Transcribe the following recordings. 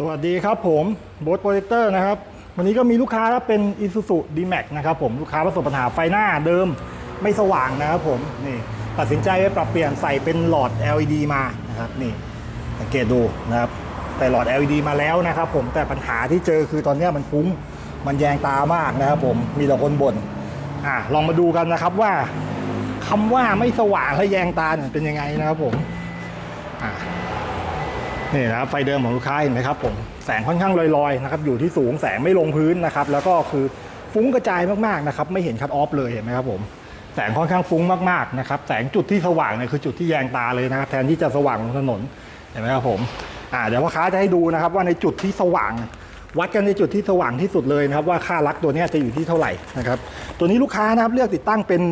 สวัสดีครับผมโบ๊ทโปรเจคเตอร์นะครับ วันนี้ก็มีลูกค้าครับเป็น Isuzu D-Max นะครับผมลูกค้าประสบปัญหาไฟหน้าเดิมไม่สว่างนะครับผมนี่ตัดสินใจไปปรับเปลี่ยนใส่เป็นหลอด LED มานะครับนี่สังเกตดูนะครับใส่หลอด LED มาแล้วนะครับผมแต่ปัญหาที่เจอคือตอนนี้มันฟุ้งมันแยงตามากนะครับผมมีแต่คนบ่นอะลองมาดูกันนะครับว่าคำว่าไม่สว่างและแยงตาเนี่ยเป็นยังไงนะครับผมอะ นี่นะครับไฟเดิมของลูกค้าเห็นไหมครับผมแสงค่อนข้างลอยๆนะครับอยู่ที่สูงแสงไม่ลงพื้นนะครับแล้วก็คือฟุ้งกระจายมากๆนะครับไม่เห็นคัตออฟเลยเห็นไหมครับผมแสงค่อนข้างฟุ้งมากๆนะครับแสงจุดที่สว่างเนี่ยคือจุดที่แยงตาเลยนะครับแทนที่จะสว่างลงถนนเห็นไหมครับผมอ่าเดี๋ยวพ่อค้าจะให้ดูนะครับว่าในจุดที่สว่าง วัดกันในจุดที่สว่างที่สุดเลยนะครับว่าค่าลักตัวนี้จะอยู่ที่เท่าไหร่นะครับตัวนี้ลูกค้านะครับเลือกติดตั้งเป็น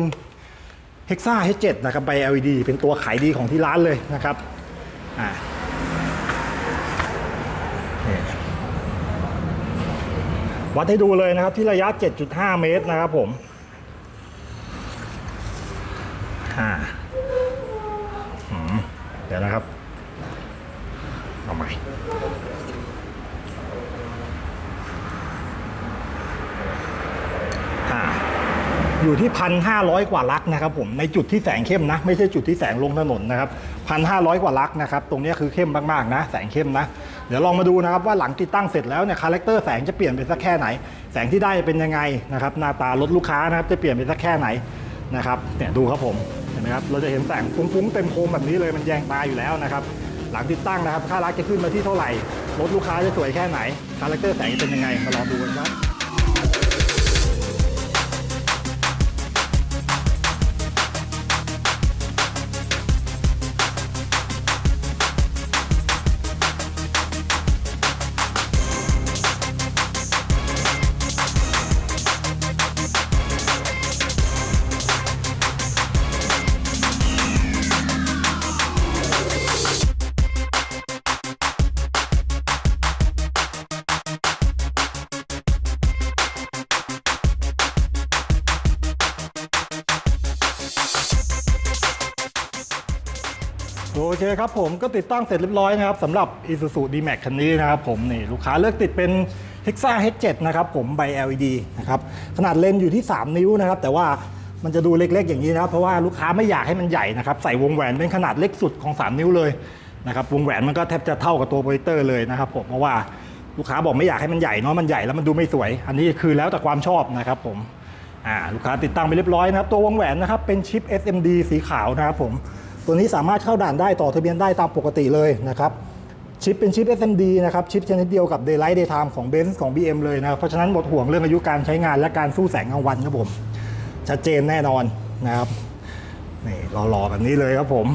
Hexa H7 นะครับใบ LED เป็นตัวขายดีของที่ร้านเลยนะครับอ่า วัดให้ดูเลยนะครับที่ระยะ 7.5 เมตรนะครับผมอ่าอืมเดี๋ยวนะครับ เอาใหม่อ่า อยู่ที่พันห้าร้อยกว่าลักนะครับผมในจุดที่แสงเข้มนะ ไม่ใช่จุดที่แสงลงถนนนะครับพันห้าร้อยกว่าลักนะครับตรงนี้คือเข้มมากๆนะ แสงเข้มนะ เดี๋ยวลองมาดูนะครับว่าหลังติดตั้งเสร็จแล้วเนี่ยคาแรคเตอร์แสงจะเปลี่ยนไปสักแค่ไหน แสงที่ได้เป็นยังไงนะครับหน้าตารถลูกค้านะครับจะเปลี่ยนไปสักแค่ไหนนะครับเนี่ยดูครับผมเห็นไหมครับเราจะเห็นแสงฟุ้งๆเต็มโคมแบบนี้เลยมันแยงตาอยู่แล้วนะครับหลังติดตั้งนะครับค่ารักจะขึ้นมาที่เท่าไหร่รถลูกค้าจะสวยแค่ไหนคาแรคเตอร์แสงจะเป็นยังไงมาลองดูกันครับ โอเคครับผมก็ติดตั้งเสร็จเรียบร้อยนะครับสำหรับ Isuzu D-Max คันนี้นะครับผมนี่ลูกค้าเลือกติดเป็น Hexa H7 นะครับผมใบ LED นะครับขนาดเลนส์อยู่ที่ 3 นิ้วนะครับ แต่ว่ามันจะดูเล็กๆอย่างนี้นะครับ เพราะว่าลูกค้าไม่อยากให้มันใหญ่นะครับใส่วงแหวนเป็นขนาดเล็กสุดของ 3 นิ้วเลยนะครับวงแหวนมันก็แทบจะเท่ากับตัวโปรเจคเตอร์เลยนะครับผมเพราะว่าลูกค้าบอกไม่อยากให้มันใหญ่เนาะมันใหญ่แล้วมันดูไม่สวย อันนี้คือแล้วแต่ความชอบนะครับผมอ่าลูกค้าติดตั้งไปเรียบร้อยนะครับตัววงแหวนนะครับเป็นชิป SMD สีขาวนะครับผม ตัวนี้สามารถเข้าด่านได้ต่อทะเบียนได้ตามปกติเลยนะครับชิปเป็นชิป SMD นะครับชิปชนิดเดียวกับ Daylight Daytime ของ Benz ของ BM เลยนะครับเพราะฉะนั้นหมดห่วงเรื่องอายุการใช้งานและการสู้แสงกลางวันครับผมชัดเจนแน่นอนนะครับนี่หล่อๆแบบนี้เลยครับผม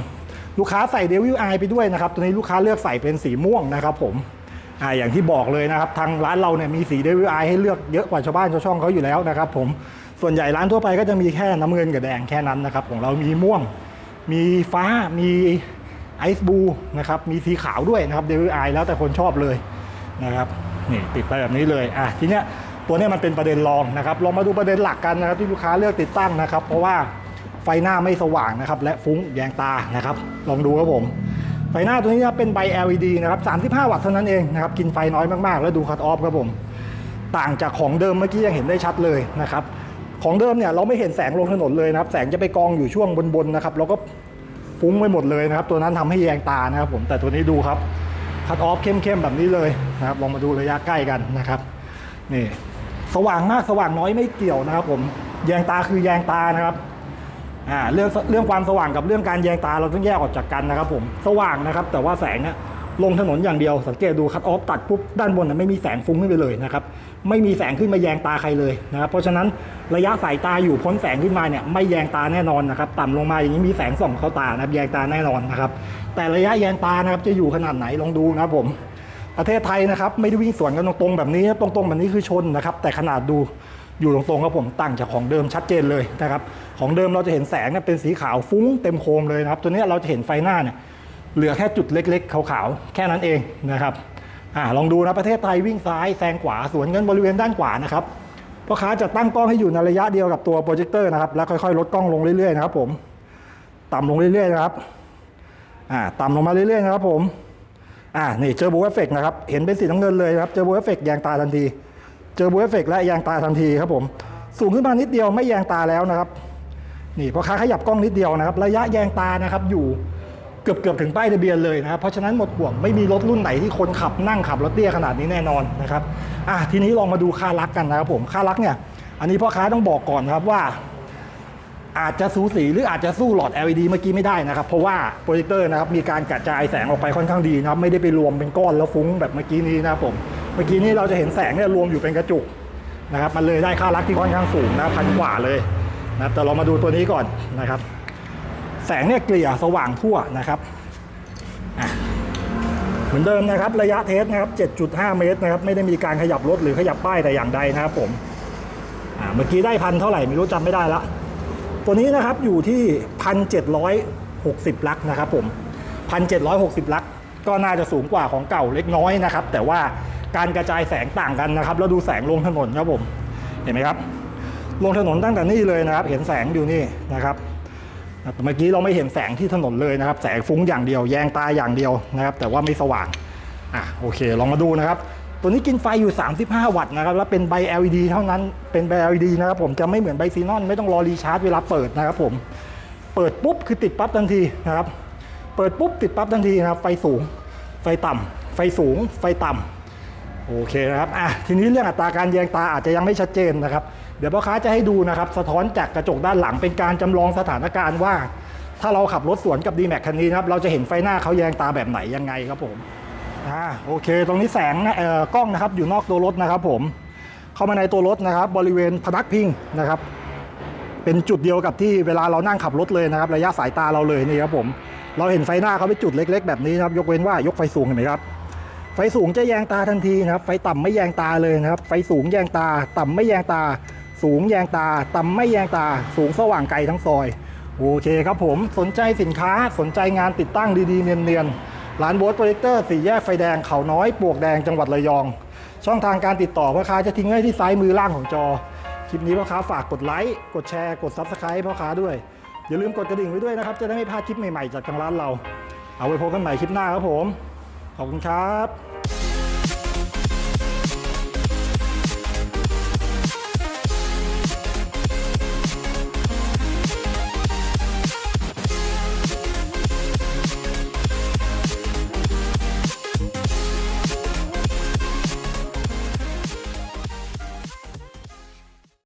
ลูกค้าใส่ Devil Eye ไปด้วยนะครับ ตัวนี้ลูกค้าเลือกใส่เป็นสีม่วงนะครับผมอ่าอย่างที่บอกเลยนะครับทางร้านเราเนี่ยมีสีเดวิลไอให้เลือกเยอะกว่าชาวบ้านชาวช่องเขาอยู่แล้วนะครับผมส่วนใหญ่ร้านทั่วไปก็จะมีแค่น้ำเงินกับแดงแค่นั้นนะครับของเรามีม่วง มีฟ้ามีไอซ์บูนะครับ มีสีขาวด้วยนะครับเดวิไอแล้วแต่คนชอบเลยนะครับนี่ติดไปแบบนี้เลยอะทีเนี้ยตัวเนี้ยมันเป็นประเด็นรองนะครับลองมาดูประเด็นหลักกันนะครับที่ลูกค้าเลือกติดตั้งนะครับ เพราะว่าไฟหน้าไม่สว่างนะครับ และฟุ้งแยงตานะครับ ลองดูครับผมไฟหน้าตัวนี้เป็นใบ LED นะครับ 35 วัตต์เท่านั้นเองนะครับ กินไฟน้อยมากๆ แล้วดูคัตออฟครับผม ต่างจากของเดิมเมื่อกี้ยังเห็นได้ชัดเลยนะครับ ของเดิมเนี่ยเราไม่เห็นแสงลงถนนเลยนะครับ แสงจะไปกองอยู่ช่วงบนๆนะครับ แล้วก็ฟุ้งไปหมดเลยนะครับ ตัวนั้นทำให้แยงตานะครับ ผมแต่ตัวนี้ดูครับคัตออฟเข้มๆแบบนี้เลยนะครับลองมาดูระยะใกล้กันนะครับนี่สว่างมากสว่างน้อยไม่เกี่ยวนะครับ ผมแยงตาคือแยงตานะครับอ่าเรื่องเรื่องความสว่างกับเรื่องการแยงตาเราต้องแยกออกจากกันนะครับ ผมสว่างนะครับ แต่ว่าแสงเนี่ย ลงถนนอย่างเดียวสังเกตดูคัตออฟตัดปุ๊บด้านบนนะไม่มีแสงฟุ้งขึ้นไปเลยนะครับไม่มีแสงขึ้นมาแยงตาใครเลยนะครับเพราะฉะนั้นระยะสายตาอยู่พ้นแสงขึ้นมาเนี่ยไม่แยงตาแน่นอนนะครับต่ำลงมาอย่างนี้มีแสงส่องเข้าตานะครับแยงตาแน่นอนนะครับแต่ระยะแยงตานะครับจะอยู่ขนาดไหนลองดูนะครับผมประเทศไทยนะครับไม่ได้วิ่งสวนกันตรงๆแบบนี้ตรงๆแบบนี้คือชนนะครับแต่ขนาดดูอยู่ตรงๆครับผมต่างจากของเดิมชัดเจนเลยนะครับของเดิมเราจะเห็นแสงเนี่ยเป็นสีขาวฟุ้งเต็มโคมเลยนะครับตัวนี้เราจะเห็นไฟหน้าเนี่ย เหลือแค่จุดเล็กๆ ขาวๆ แค่นั้นเองนะครับอ่าลองดูนะประเทศไทยวิ่งซ้ายแซงขวาสวนกันบริเวณด้านขวานะครับพ่อค้าจะตั้งกล้องให้อยู่ในระยะเดียวกับตัวโปรเจคเตอร์นะครับแล้วค่อยๆ ลดกล้องลงเรื่อยๆนะครับผมต่ำลงเรื่อยๆนะครับอ่าต่ำลงมาเรื่อยๆนะครับผมอ่านี่เจอบูเอฟเฟกนะครับเห็นเป็นสีน้ำเงินเลยนะครับเจอบูเอฟเฟกแยงตาทันที เจอบูเอฟเฟกและแยงตาทันทีครับผมสูงขึ้นมานิดเดียวไม่แยงตาแล้วนะครับนี่พอค้าขยับกล้องนิดเดียวนะครับ ระยะแยงตานะครับอยู่ เกือบเกือบถึงป้ายทะเบียนเลยนะครับ เพราะฉะนั้นหมดห่วงไม่มีรถรุ่นไหนที่คนขับนั่งขับรถเตี้ยขนาดนี้แน่นอนนะครับอะทีนี้ลองมาดูค่ารักกันนะครับผมค่ารักเนี่ยอันนี้พ่อค้าต้องบอกก่อนครับว่า อาจจะสูสีหรืออาจจะสู้หลอด LED เมื่อกี้ไม่ได้นะครับ เพราะว่าโปรเจคเตอร์นะครับมีการกระจายแสงออกไปค่อนข้างดีนะครับไม่ได้ไปรวมเป็นก้อนแล้วฟุ้งแบบเมื่อกี้นี้นะครับผมเมื่อกี้นี้เราจะเห็นแสงเนี่ยรวมอยู่เป็นกระจุกนะครับมันเลยได้ค่ารักที่ค่อนข้างสูงนะพันกว่าเลยนะครับแต่เรามาดูตัวนี้ก่อนนะครับ แสงเนี่ยเกลี่ยสว่างทั่วนะครับเหมือนเดิมนะครับระยะเทสนะครับ 7.5 เมตรนะครับไม่ได้มีการขยับรถหรือขยับป้ายแต่อย่างใดนะครับผมเมื่อกี้ได้พันเท่าไหร่ไม่รู้จำไม่ได้ละตัวนี้นะครับอยู่ที่1,760ลักนะครับผม1,760ลักก็น่าจะสูงกว่าของเก่าเล็กน้อยนะครับ แต่ว่าการกระจายแสงต่างกันนะครับ แล้วดูแสงลงถนนครับผม เห็นไหมครับ ลงถนนตั้งแต่นี่เลยนะครับ เห็นแสงอยู่นี่นะครับ แต่เมื่อกี้เราไม่เห็นแสงที่ถนนเลยนะครับ แสงฟุ้งอย่างเดียว แยงตาอย่างเดียวนะครับ แต่ว่าไม่สว่าง อะโอเค ลองมาดูนะครับ ตัวนี้กินไฟอยู่ 35 วัตต์นะครับ แล้วเป็นใบ LED เท่านั้น เป็นใบ LED นะครับผม จะไม่เหมือนใบซีนอนไม่ต้องรอรีชาร์จเวลาเปิดนะครับผม เปิดปุ๊บคือติดปั๊บทันทีนะครับ เปิดปุ๊บติดปั๊บทันทีนะครับ ไฟสูง ไฟต่ำไฟสูง ไฟต่ำโอเคนะครับ อะ ทีนี้เรื่องอัตราการแยงตาอาจจะยังไม่ชัดเจนนะครับ เดี๋ยวพ่อค้าจะให้ดูนะครับ สะท้อนจากกระจกด้านหลังเป็นการจำลองสถานการณ์ว่า ถ้าเราขับรถสวนกับ d m a x คันนี้นะครับ เราจะเห็นไฟหน้าเขาแยงตาแบบไหนยังไงครับผมอ่าโอเค ตรงนี้แสงเอ่อกล้องนะครับอยู่นอกตัวรถนะครับผมเข้ามาในตัวรถนะครับ บริเวณพนักพิงนะครับ เป็นจุดเดียวกับที่เวลาเรานั่งขับรถเลยนะครับ ระยะสายตาเราเลยนี่ครับผมเราเห็นไฟหน้าเขาเป็นจุดเล็ก ๆ แบบนี้นะครับ ยกเว้นว่ายกไฟสูงเห็นไหมครับไฟสูงจะแยงตาทันทีนะครับ ไฟต่ำไม่แยงตาเลยนะครับ ไฟสูงแยงตา ต่ำไม่แยงตา สูงแยงตาต่ำไม่แยงตา สูงสว่างไกลทั้งซอย โอเคครับผมสนใจสินค้าสนใจงานติดตั้งดีๆ เนียนๆ ร้านโบสโปรเจคเตอร์สี่แยกไฟแดงเขาน้อยปวกแดงจังหวัดระยอง ช่องทางการติดต่อพ่อค้าจะทิ้งไว้ที่ซ้ายมือล่างของจอ คลิปนี้พ่อค้าฝากกดไลค์กดแชร์กด Subscribe พ่อค้าด้วย อย่าลืมกดกระดิ่งไว้ด้วยนะครับจะได้ไม่พลาดคลิปใหม่ๆจากทางร้านเรา เอาไว้พบกันใหม่คลิปหน้าครับผมขอบคุณครับ